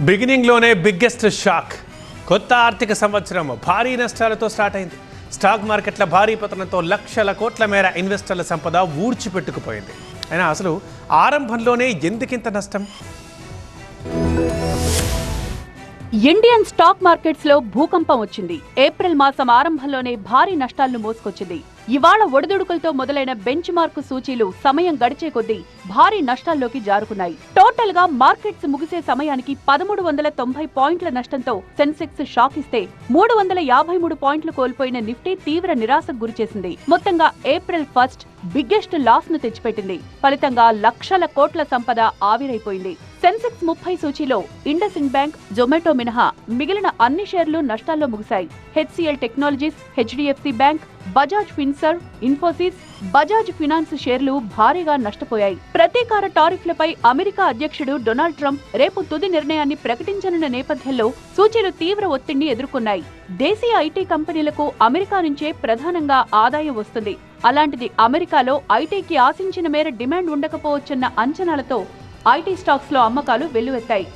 బిగినింగ్లోనే biggest shock కొత్త ఆర్థిక సంవత్సరం భారీ నష్టాలతో స్టార్ట్ అయింది. స్టాక్ మార్కెట్ల భారీ పతనంతో లక్షల కోట్ల మేర ఇన్వెస్టర్ల సంపద ఊడ్చిపెట్టుకుపోయింది అయినా అసలు ఆరంభంలోనే ఎందుకింత నష్టం? ఇండియన్ స్టాక్ మార్కెట్స్లో భూకంపం వచ్చింది. ఏప్రిల్ మాసం ఆరంభంలోనే భారీ నష్టాలను మోసుకొచ్చింది. ఇవాళ ఒడిదుడుకులతో మొదలైన బెంచ్ మార్క్ సూచీలు సమయం గడిచే కొద్దీ భారీ నష్టాల్లోకి జారుకున్నాయి. టోటల్గా మార్కెట్స్ ముగిసే సమయానికి పదమూడు వందల తొంభై పాయింట్ల నష్టంతో సెన్సెక్స్ షాక్ ఇస్తే మూడు వందల యాభై మూడు పాయింట్లు కోల్పోయిన నిఫ్టీ తీవ్ర నిరాశకు గురిచేసింది మొత్తంగా ఏప్రిల్ ఫస్ట్ బిగ్గెస్ట్ లాస్ను తెచ్చిపెట్టింది. ఫలితంగా లక్షల కోట్ల సంపద ఆవిరైపోయింది. సెన్సెక్స్ ముప్పై సూచీలో ఇండస్ ఇండ్ బ్యాంక్ జొమాటో మినహా మిగిలిన అన్ని షేర్లు నష్టాల్లో ముగిశాయి. HCL Technologies HDFC Bank Bajaj Finserv Infosys Bajaj Finance షేర్లు భారీగా నష్టపోయాయి. ప్రతీకార టారిఫ్లపై అమెరికా అధ్యక్షుడు డొనాల్డ్ ట్రంప్ రేపు తుది నిర్ణయాన్ని ప్రకటించనున్న నేపథ్యంలో సూచీలు తీవ్ర ఒత్తిడిని ఎదుర్కొన్నాయి. దేశీయ ఐటీ కంపెనీలకు అమెరికా నుంచే ప్రధానంగా ఆదాయం వస్తుంది. అలాంటిది అమెరికాలో ఐటీకి ఆశించిన మేర డిమాండ్ ఉండకపోవచ్చన్న అంచనాలతో ఐటీ స్టాక్స్లో అమ్మకాలు వెల్లువెత్తాయి.